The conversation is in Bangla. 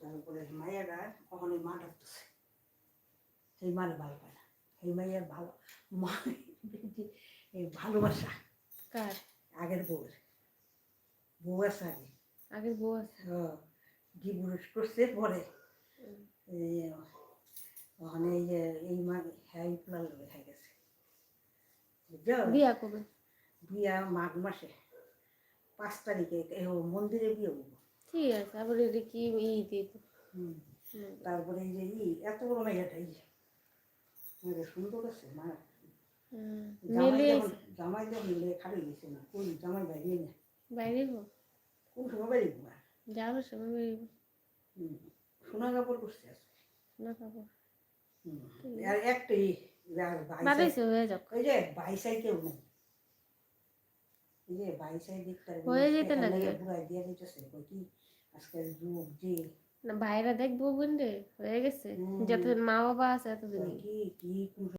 তারপরে মায়েরা কখনো মা ডাকতেছে সেই মানে ভালো পায় না। সেই মায়ের ভালো মা ভালোবাসা। কার? আগের বউয়ের। বউ আছে আগে। আগের বউ আছে? ডিভোর্স করছে পরে। ওখানে এই যে এই মা হ্যাঁ প্লাল হয়ে গেছে। বিয়া কবে? বিয়া মাঘ মাসে। পাঁচ তারিখে মন্দিরে বিয়ে হইব ঠিক আছে? আবার এটা কি ই দিব। তারপরে এই যে ই এত বড় মেয়েটা এই যে। সুন্দর আছে মা। জামাই যখন মিলে গেছে না কোন জামাই বাইরে না বাইরে কোন সময় বাইরে না যাওয়ার সময় হুম। সোনা কাপড় করছে আজকে। না খাব হুম। আর একটাই আর ভাই বাড়াইছে যাক। ওই যে বাইসাই কেউ নেই। এই যে বাইসাই দেখতে হয়ে যেতে লাগে। বুড়াই দিয়ে দিতেছে কই কি আজকাল যুগ যে না ভাইরা দেখব বোন রে হয়ে গেছে হুম। যতদিন মা বাবা আছে এতদিন কই কি কি কোন